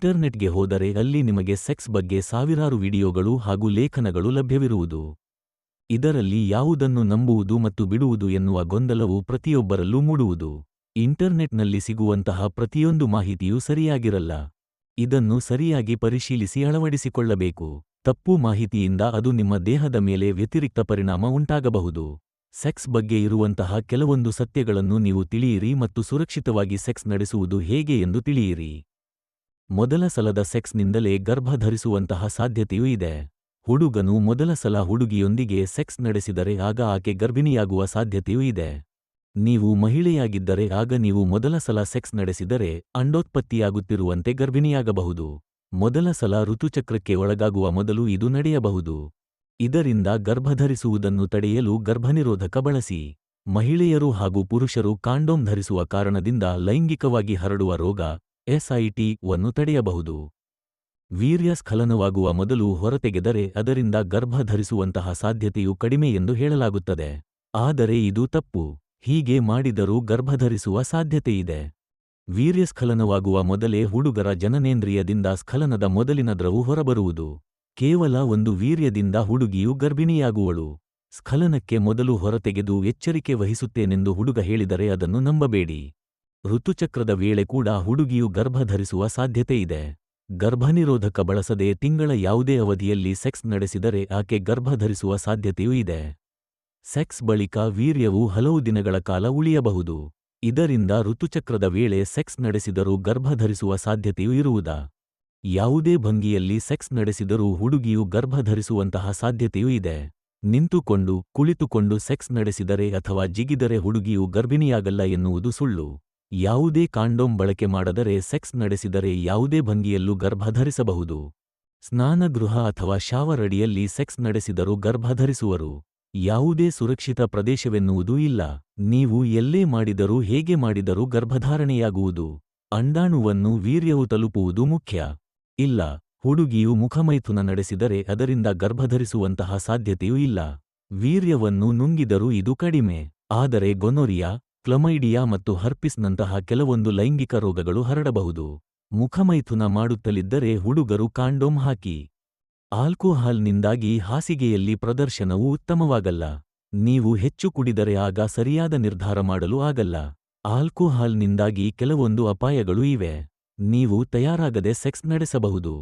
ಇಂಟರ್ನೆಟ್ಗೆ ಹೋದರೆ ಅಲ್ಲಿ ನಿಮಗೆ ಸೆಕ್ಸ್ ಬಗ್ಗೆ ಸಾವಿರಾರು ವಿಡಿಯೋಗಳು ಹಾಗೂ ಲೇಖನಗಳು ಲಭ್ಯವಿರುವುದು. ಇದರಲ್ಲಿ ಯಾವುದನ್ನು ನಂಬುವುದು ಮತ್ತು ಬಿಡುವುದು ಎನ್ನುವ ಗೊಂದಲವು ಪ್ರತಿಯೊಬ್ಬರಲ್ಲೂ ಮೂಡುವುದು. ಇಂಟರ್ನೆಟ್ನಲ್ಲಿ ಸಿಗುವಂತಹ ಪ್ರತಿಯೊಂದು ಮಾಹಿತಿಯೂ ಸರಿಯಾಗಿರಲ್ಲ. ಇದನ್ನು ಸರಿಯಾಗಿ ಪರಿಶೀಲಿಸಿ ಅಳವಡಿಸಿಕೊಳ್ಳಬೇಕು. ತಪ್ಪು ಮಾಹಿತಿಯಿಂದ ಅದು ನಿಮ್ಮ ದೇಹದ ಮೇಲೆ ವ್ಯತಿರಿಕ್ತ ಪರಿಣಾಮ ಉಂಟಾಗಬಹುದು. ಸೆಕ್ಸ್ ಬಗ್ಗೆ ಇರುವಂತಹ ಕೆಲವೊಂದು ಸತ್ಯಗಳನ್ನು ನೀವು ತಿಳಿಯಿರಿ ಮತ್ತು ಸುರಕ್ಷಿತವಾಗಿ ಸೆಕ್ಸ್ ನಡೆಸುವುದು ಹೇಗೆ ಎಂದು ತಿಳಿಯಿರಿ. ಮೊದಲ ಸಲದ ಸೆಕ್ಸ್ನಿಂದಲೇ ಗರ್ಭ ಧರಿಸುವಂತಹ ಸಾಧ್ಯತೆಯೂ ಇದೆ. ಹುಡುಗನು ಮೊದಲ ಸಲ ಹುಡುಗಿಯೊಂದಿಗೆ ಸೆಕ್ಸ್ ನಡೆಸಿದರೆ ಆಗ ಆಕೆ ಗರ್ಭಿಣಿಯಾಗುವ ಸಾಧ್ಯತೆಯೂ ಇದೆ. ನೀವು ಮಹಿಳೆಯಾಗಿದ್ದರೆ ಆಗ ನೀವು ಮೊದಲ ಸಲ ಸೆಕ್ಸ್ ನಡೆಸಿದರೆ ಅಂಡೋತ್ಪತ್ತಿಯಾಗುತ್ತಿರುವಂತೆ ಗರ್ಭಿಣಿಯಾಗಬಹುದು. ಮೊದಲ ಸಲ ಋತುಚಕ್ರಕ್ಕೆ ಒಳಗಾಗುವ ಮೊದಲು ಇದು ನಡೆಯಬಹುದು. ಇದರಿಂದ ಗರ್ಭಧರಿಸುವುದನ್ನು ತಡೆಯಲು ಗರ್ಭನಿರೋಧಕ ಬಳಸಿ. ಮಹಿಳೆಯರು ಹಾಗೂ ಪುರುಷರು ಕಾಂಡೋಮ್ ಧರಿಸುವ ಕಾರಣದಿಂದ ಲೈಂಗಿಕವಾಗಿ ಹರಡುವ ರೋಗ ಎಸ್ಐಟಿ ವನ್ನು ತಡೆಯಬಹುದು. ವೀರ್ಯ ಸ್ಖಲನವಾಗುವ ಮೊದಲು ಹೊರತೆಗೆದರೆ ಅದರಿಂದ ಗರ್ಭ ಧರಿಸುವಂತಹ ಸಾಧ್ಯತೆಯು ಕಡಿಮೆ ಎಂದು ಹೇಳಲಾಗುತ್ತದೆ. ಆದರೆ ಇದು ತಪ್ಪು. ಹೀಗೆ ಮಾಡಿದರೂ ಗರ್ಭಧರಿಸುವ ಸಾಧ್ಯತೆಯಿದೆ. ವೀರ್ಯಸ್ಖಲನವಾಗುವ ಮೊದಲೇ ಹುಡುಗರ ಜನನೇಂದ್ರಿಯದಿಂದ ಸ್ಖಲನದ ಮೊದಲಿನ ದ್ರವು ಹೊರಬರುವುದು. ಕೇವಲ ಒಂದು ವೀರ್ಯದಿಂದ ಹುಡುಗಿಯು ಗರ್ಭಿಣಿಯಾಗುವಳು. ಸ್ಖಲನಕ್ಕೆ ಮೊದಲು ಹೊರತೆಗೆದು ಎಚ್ಚರಿಕೆ ವಹಿಸುತ್ತೇನೆಂದು ಹುಡುಗ ಹೇಳಿದರೆ ಅದನ್ನು ನಂಬಬೇಡಿ. ಋತುಚಕ್ರದ ವೇಳೆ ಕೂಡ ಹುಡುಗಿಯು ಗರ್ಭಧರಿಸುವ ಸಾಧ್ಯತೆಯಿದೆ ಗರ್ಭನಿರೋಧಕ ಬಳಸದೆ ತಿಂಗಳ ಯಾವುದೇ ಅವಧಿಯಲ್ಲಿ ಸೆಕ್ಸ್ ನಡೆಸಿದರೆ ಆಕೆ ಗರ್ಭಧರಿಸುವ ಸಾಧ್ಯತೆಯೂ ಇದೆ. ಸೆಕ್ಸ್ ಬಳಿಕ ವೀರ್ಯವು ಹಲವು ದಿನಗಳ ಕಾಲ ಉಳಿಯಬಹುದು. ಇದರಿಂದ ಋತುಚಕ್ರದ ವೇಳೆ ಸೆಕ್ಸ್ ನಡೆಸಿದರೂ ಗರ್ಭಧರಿಸುವ ಸಾಧ್ಯತೆಯೂ ಇರುವುದಾ? ಯಾವುದೇ ಭಂಗಿಯಲ್ಲಿ ಸೆಕ್ಸ್ ನಡೆಸಿದರೂ ಹುಡುಗಿಯು ಗರ್ಭಧರಿಸುವಂತಹ ಸಾಧ್ಯತೆಯೂ ಇದೆ. ನಿಂತುಕೊಂಡು, ಕುಳಿತುಕೊಂಡು ಸೆಕ್ಸ್ ನಡೆಸಿದರೆ ಅಥವಾ ಜಿಗಿದರೆ ಹುಡುಗಿಯು ಗರ್ಭಿಣಿಯಾಗಲ್ಲ ಎನ್ನುವುದು ಸುಳ್ಳು. ಯಾವುದೇ ಕಾಂಡೋಮ್ ಬಳಕೆ ಮಾಡದರೆ ಸೆಕ್ಸ್ ನಡೆಸಿದರೆ ಯಾವುದೇ ಭಂಗಿಯಲ್ಲೂ ಗರ್ಭಧರಿಸಬಹುದು ಸ್ನಾನಗೃಹ ಅಥವಾ ಶಾವರ್ ಅಡಿಯಲ್ಲಿ ಸೆಕ್ಸ್ ನಡೆಸಿದರೂ ಗರ್ಭಧರಿಸುವರು ಯಾವುದೇ ಸುರಕ್ಷಿತ ಪ್ರದೇಶವೆನ್ನುವುದೂ ಇಲ್ಲ. ನೀವು ಎಲ್ಲೇ ಮಾಡಿದರೂ ಹೇಗೆ ಮಾಡಿದರೂ ಗರ್ಭಧಾರಣೆಯಾಗುವುದು. ಅಂಡಾಣುವನ್ನು ವೀರ್ಯವು ತಲುಪುವುದು ಮುಖ್ಯ. ಇಲ್ಲ, ಹುಡುಗಿಯು ಮುಖಮೈಥುನ ನಡೆಸಿದರೆ ಅದರಿಂದ ಗರ್ಭಧರಿಸುವಂತಹ ಸಾಧ್ಯತೆಯೂ ಇಲ್ಲ. ವೀರ್ಯವನ್ನು ನುಂಗಿದರೂ ಇದು ಕಡಿಮೆ. ಆದರೆ ಗೊನೊರಿಯಾ ಕ್ಲಮೈಡಿಯಾ ಮತ್ತು ಹರ್ಪಿಸ್ನಂತಹ ಕೆಲವೊಂದು ಲೈಂಗಿಕ ರೋಗಗಳು ಹರಡಬಹುದು. ಮುಖಮೈಥುನ ಮಾಡುತ್ತಲಿದ್ದರೆ ಹುಡುಗರು ಕಾಂಡೋಮ್ ಹಾಕಿ. ಆಲ್ಕೋಹಾಲ್ನಿಂದಾಗಿ ಹಾಸಿಗೆಯಲ್ಲಿ ಪ್ರದರ್ಶನವು ಉತ್ತಮವಾಗಲ್ಲ. ನೀವು ಹೆಚ್ಚು ಕುಡಿದರೆ ಆಗ ಸರಿಯಾದ ನಿರ್ಧಾರ ಮಾಡಲು ಆಗಲ್ಲ. ಆಲ್ಕೋಹಾಲ್ನಿಂದಾಗಿ ಕೆಲವೊಂದು ಅಪಾಯಗಳು ಇವೆ. ನೀವು ತಯಾರಾಗದೆ ಸೆಕ್ಸ್ ನಡೆಸಬಹುದು.